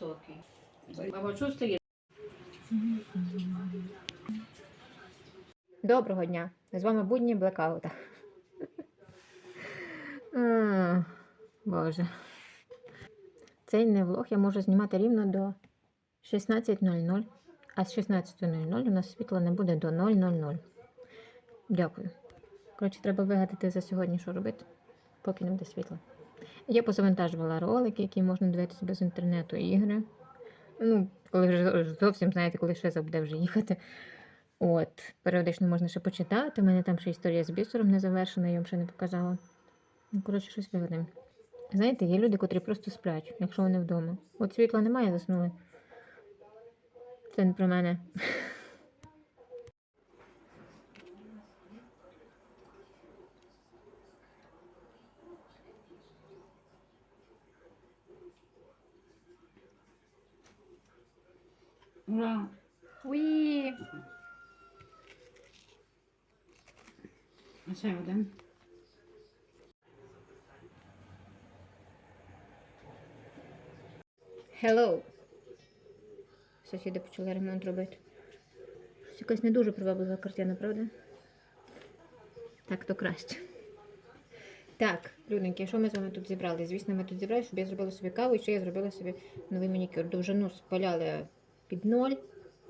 невисокий. Мама, що стає? Доброго дня! З вами будні блекаута. Боже. Цей не влог я можу знімати рівно до 16.00, а з 16.00 у нас світла не буде до 0.00. Дякую. Коротше, треба вигадати за сьогодні, що робити, поки не буде світла. Я позавантажувала ролики, які можна дивитися без інтернету, ігри. Ну, коли вже зовсім знаєте, коли ще буде вже їхати. От, періодично можна ще почитати. У мене там ще історія з бісером не завершена, я вам ще не показала. Ну, коротше, щось вигадаємо. Знаєте, є люди, котрі просто сплять, якщо вони вдома. От світла немає, заснули. Це не про мене. Ура! Уї! А ще один. Hello! Сусіди почали ремонт робити. Щось якась не дуже приваблива картина, правда? Так, то краще. Так, люденьки, що ми з вами тут зібрали? Звісно, ми тут зібрали, щоб я зробила собі каву і ще я зробила собі новий манікюр. Довжину спаляли під ноль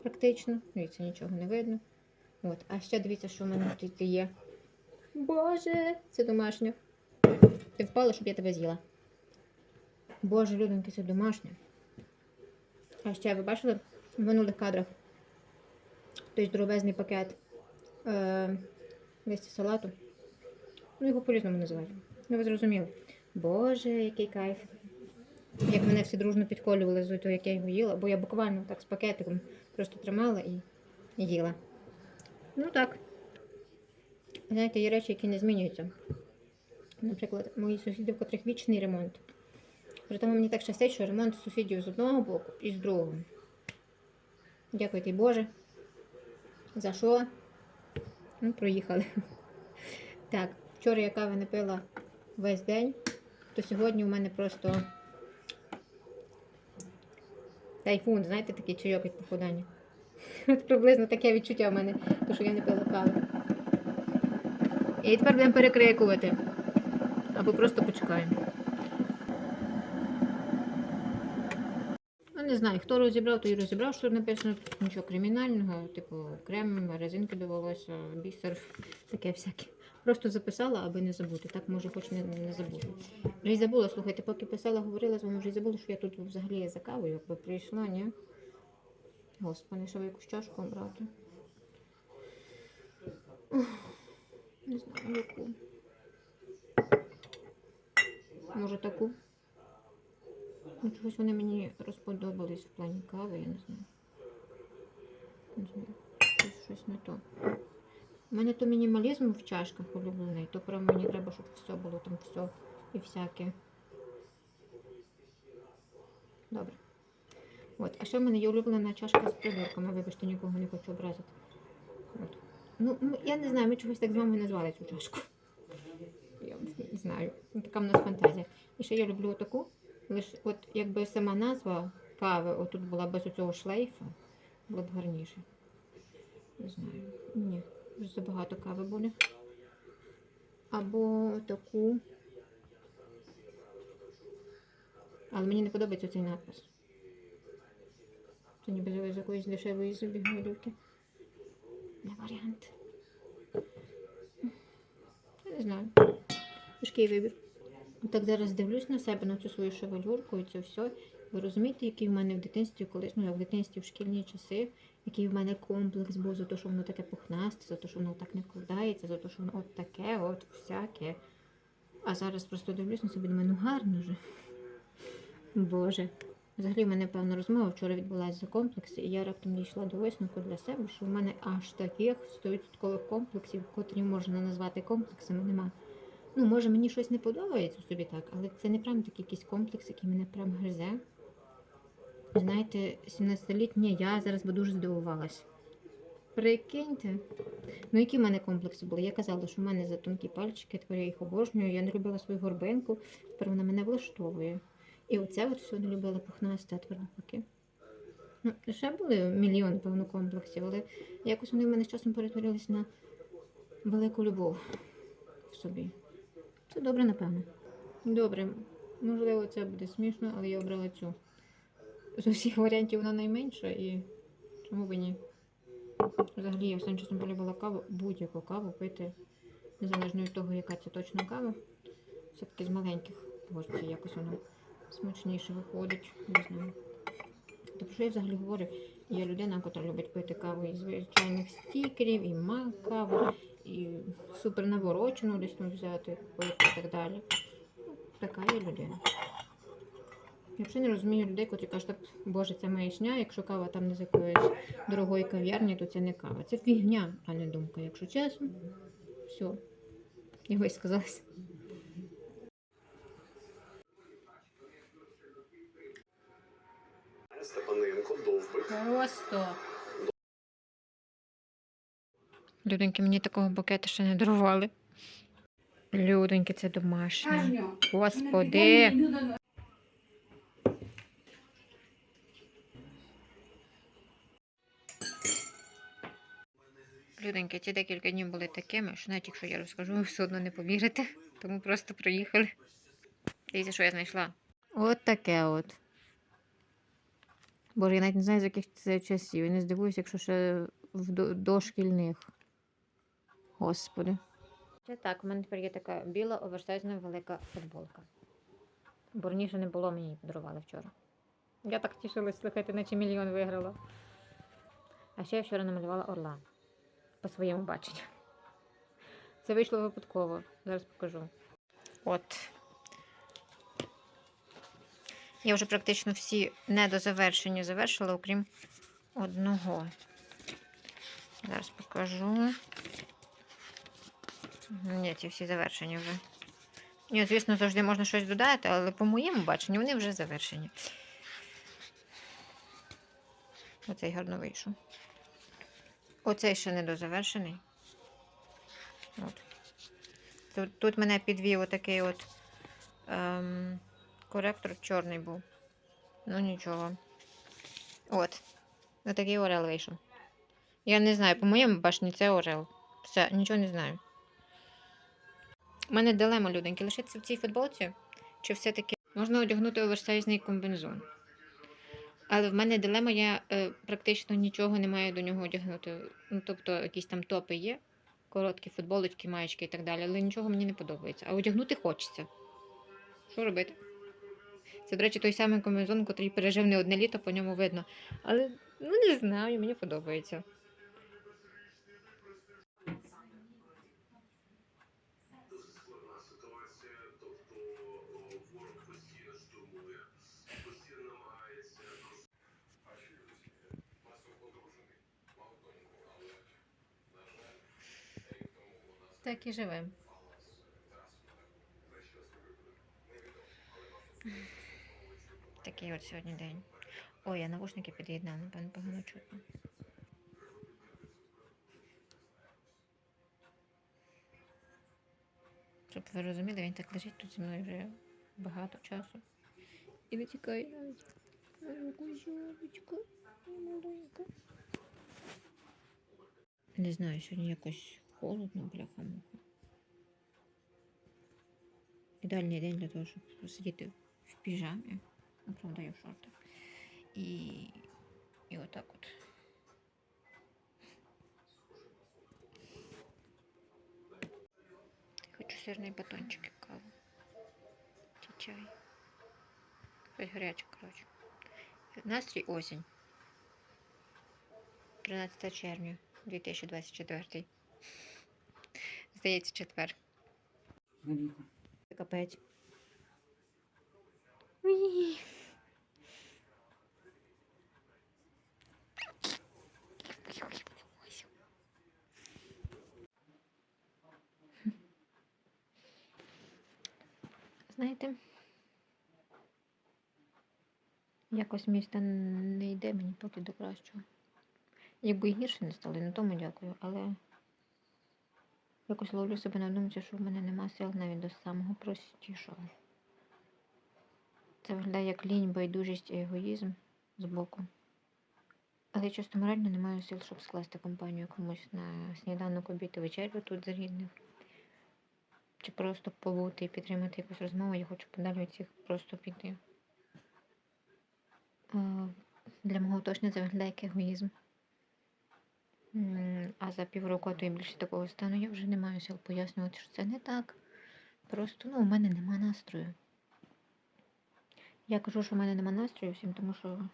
практично. Дивіться, нічого не видно. От. А ще дивіться, що в мене тут є. Боже, це домашнє. Ти впала, щоб я тебе з'їла. Боже, люденьки, це домашнє. А ще ви бачили в минулих кадрах той здоровезний пакет е, листя салату. Ну, його по-різному називають. Ну, ви зрозуміли. Боже, який кайф. Мене всі дружно підколювали з того, як я його їла, бо я буквально так з пакетиком просто тримала і, їла. Ну так. Знаєте, є речі, які не змінюються. Наприклад, мої сусіди, в котрих вічний ремонт. При мені так щастить, що ремонт сусідів з одного боку і з другого. Дякую тобі, Боже. За що? Ну, проїхали. Так, вчора я кави не пила весь день, то сьогодні у мене просто тайфун, знаєте, такий чайок від похудання. От приблизно таке відчуття в мене, то що я не пила кави. І тепер будемо перекрикувати. Або просто почекаємо. Ну, не знаю, хто розібрав, той розібрав, що написано. Нічого кримінального, типу крем, резинки до волосся, бісер, таке всяке. Просто записала, аби не забути. Так може хоч не, не забути. Вже й забула, слухайте, поки писала, говорила з вами, вже й забула, що я тут взагалі за кавою, якби прийшла, ні? Господи, щоб якусь чашку брати. Не знаю, яку. Може таку? Ну, чогось вони мені розподобались в плані кави, я не знаю. Не знаю. Щось не то. У мене то мінімалізм в чашках улюблений, то прям мені треба, щоб все було там все і всяке. Добре. От, а ще в мене є улюблена чашка з прибірками. Вибачте, нікого не хочу образити. От. Ну, я не знаю, ми чогось так з мамою назвали цю чашку. Я не знаю. Така в нас фантазія. І ще я люблю таку. Лише от якби сама назва кави отут була без цього шлейфу, було б гарніше. Не знаю. Ні, забагато кави буде. Або таку. Але мені не подобається цей напис. Це ніби з якоїсь дешевої зубігнилівки. Не варіант. Не знаю. Важкий вибір. Так зараз дивлюсь на себе, на цю свою шевелюрку і це все. Ви розумієте, який в мене в дитинстві колись, ну як в дитинстві в шкільні часи, який в мене комплекс був за те, що воно таке пухнасте, за те, що воно так не вкладається, за те, що воно от таке, от всяке. А зараз просто дивлюсь на себе, думаю, ну гарно же. Боже. Взагалі в мене певна розмова вчора відбулася за комплекси, і я раптом дійшла до висновку для себе, що в мене аж таких 100% комплексів, котрі можна назвати комплексами, нема. Ну, може, мені щось не подобається собі так, але це не прям такий якийсь комплекс, який мене прям гризе. Знаєте, 17-літня я зараз би дуже здивувалась. Прикиньте. Ну, які в мене комплекси були? Я казала, що в мене за тонкі пальчики, тепер я їх обожнюю. Я не любила свою горбинку, тепер вона мене влаштовує. І оце от все не любила пухнасте, а тепер навпаки. Ну, ще були мільйон, певно, комплексів, але якось вони в мене з часом перетворились на велику любов в собі. Це добре, напевно. Добре, можливо, це буде смішно, але я обрала цю. З усіх варіантів вона найменша і чому б ні. Взагалі я останнім часом полюбила каву, будь-яку каву пити, незалежно від того, яка це точно кава. Все-таки з маленьких порцій якось воно смачніше виходить. Не знаю. То про що я взагалі говорю? Я людина, яка любить пити каву із звичайних стікерів, і мак каву, і супер наворочену десь там взяти, пити і так далі. Ну, Така я людина. Я взагалі не розумію людей, котрі кажуть, «Та, боже, це маячня, якщо кава там не з якоїсь дорогої кав'ярні, то це не кава. Це фігня, а не думка, якщо чесно. Все. Я. Степаненко, Довбик. Просто. Люденьки, мені такого букета ще не дарували. Люденьки, це домашнє. Господи. Люденьки, ці декілька днів були такими, що навіть якщо я розкажу, ви все одно не повірите. Тому просто приїхали. Дивіться, що я знайшла. От таке от. Боже, я навіть не знаю, з яких це часів. І не здивуюся, якщо ще в дошкільних. Господи. Це так, у мене тепер є така біла оверсайзна велика футболка. Бо раніше не було, мені її подарували вчора. Я так тішилась, слухайте, наче мільйон виграла. А ще я вчора намалювала орла по своєму баченню. Це вийшло випадково. Зараз покажу. От. Я вже практично всі недозавершені завершила, окрім одного. Зараз покажу. Ні, ці всі завершені вже. Ні, звісно, завжди можна щось додати, але по моєму баченню вони вже завершені. Оцей гарно вийшов. Оцей ще не дозавершений. От. Тут, тут мене підвів отакий от ем, коректор чорний був. Ну нічого. От. Отакий орел вийшов. Я не знаю, по моєму баченню це орел. Все, нічого не знаю. У мене дилема, люденьки, лишитися в цій футболці, чи все-таки можна одягнути оверсайзний комбінезон. Але в мене дилема, я е, практично нічого не маю до нього одягнути. Ну, тобто, якісь там топи є, короткі футболочки, маєчки і так далі, але нічого мені не подобається. А одягнути хочеться. Що робити? Це, до речі, той самий комбінезон, який пережив не одне літо, по ньому видно. Але ну не знаю, мені подобається. Так і живемо. Такий от сьогодні день. Ой, я навушники під'єднав, напевно, погано чутно. Щоб ви розуміли, він так лежить тут зі мною вже багато часу. І не навіть. Не знаю, сьогодні якось холодно, бляха-муха. Ідеальний день для того, щоб посидіти в піжамі. Ну, правда, я в шортах. І, і отак от. Хочу сирний батончик і каву. Чи чай. Щось гаряче, коротше. Настрій осінь. 13 червня 2024. Здається, четвер. Капець. Знаєте, якось місто не йде мені поки до кращого. Якби гірше не стало, на тому дякую, але якось ловлю себе на думці, що в мене нема сил навіть до самого простішого. Це виглядає як лінь, байдужість і егоїзм з боку. Але я чисто морально не маю сил, щоб скласти компанію комусь на сніданок обід і вечерю тут за рідних. Чи просто побути і підтримати якусь розмову, я хочу подалі від цих просто піти. Е, Для мого точно це виглядає як егоїзм. А за півроку, а то і більше такого стану, я вже не маю сил пояснювати, що це не так. Просто ну, у мене нема настрою. Я кажу, що в мене нема настрою всім, тому що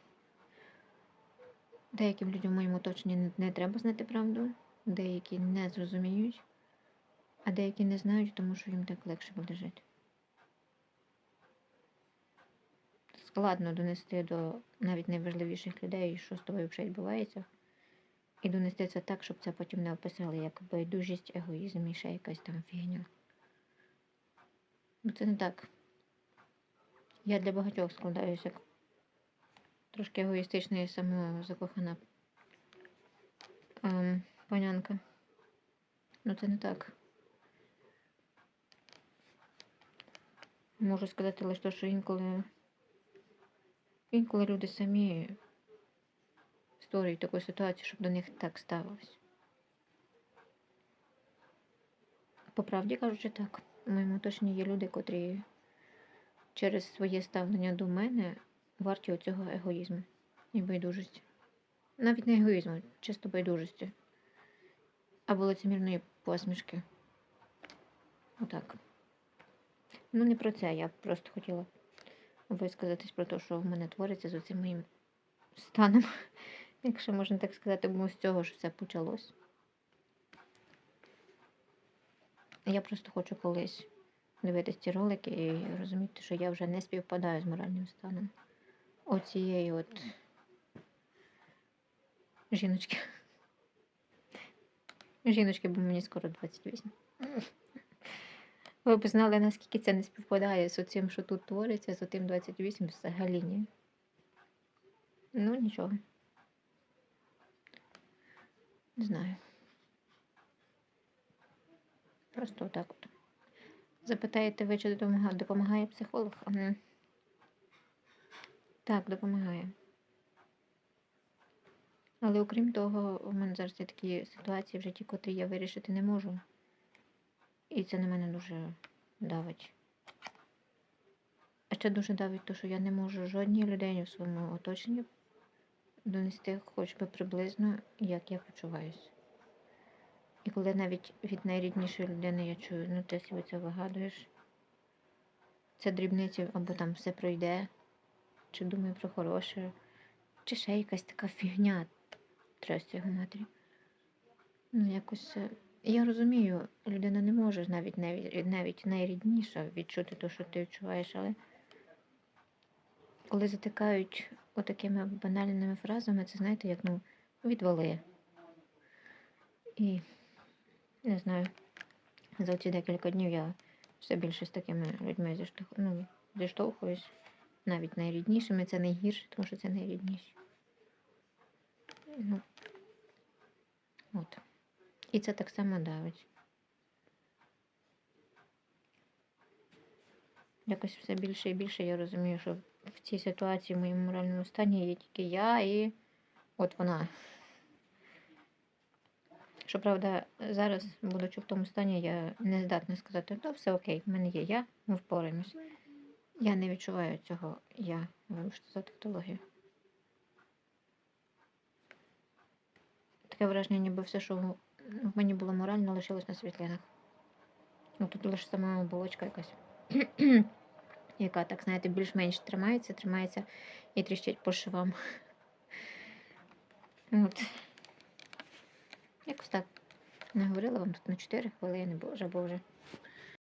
деяким людям в моєму оточенні не, не треба знати правду, деякі не зрозуміють, а деякі не знають, тому що їм так легше буде жити. Складно донести до навіть найважливіших людей, що з тобою взагалі відбувається, і донести це так, щоб це потім не описали як байдужість, егоїзм і ще якась там фігня. Бо це не так. Я для багатьох складаюся як трошки егоїстична і самозакохана ем, панянка. Ну це не так. Можу сказати лише те, що інколи, інколи люди самі створюють таку ситуацію, щоб до них так ставилось. По правді кажучи, так. У моєму оточенні є люди, котрі через своє ставлення до мене варті оцього егоїзму і байдужості. Навіть не егоїзму, чисто байдужості. Або лицемірної посмішки. Отак. Ну, не про це. Я просто хотіла висказатись про те, що в мене твориться з оцим моїм станом, якщо можна так сказати, бо з цього ж все почалось. Я просто хочу колись дивитись ці ролики і розуміти, що я вже не співпадаю з моральним станом оцієї от жіночки. Жіночки, бо мені скоро 28. Ви б знали, наскільки це не співпадає з цим, що тут твориться, з тим 28 взагалі ні. Ну, нічого. Не знаю. Просто отак от. Запитаєте ви, чи допомагає, допомагає психолог? Ага. Так, допомагає. Але окрім того, у мене зараз є такі ситуації в житті, котрі я вирішити не можу. І це на мене дуже давить. А ще дуже давить те, що я не можу жодній людині в своєму оточенні донести хоч би приблизно, як я почуваюся. І коли навіть від найріднішої людини я чую, ну ти собі це вигадуєш, це дрібниці або там все пройде, чи думаю про хороше, чи ще якась така фігня трясся його матері. Ну, якось е, я розумію, людина не може навіть навіть, навіть найрідніша відчути те, що ти відчуваєш, але коли затикають отакими банальними фразами, це знаєте, як ну, відвали. І не знаю, за ці декілька днів я все більше з такими людьми зіштовх... ну, зіштовхуюсь. Навіть найріднішими. Це найгірше, тому що це найрідніші. Ну, от. І це так само давить. Якось все більше і більше я розумію, що в цій ситуації в моєму моральному стані є тільки я і от вона. Щоправда, зараз, будучи в тому стані, я не здатна сказати, то все окей, в мене є я, ми впораємось. Я не відчуваю цього я, вибачте за тектологію. Таке враження, ніби все, що в мені було морально, лишилось на світлинах. Ну тут лише сама оболочка якась, яка, так, знаєте, більш-менш тримається, тримається і тріщить по швам. От. Якось так. Не говорила вам тут на 4 хвилини, боже, боже.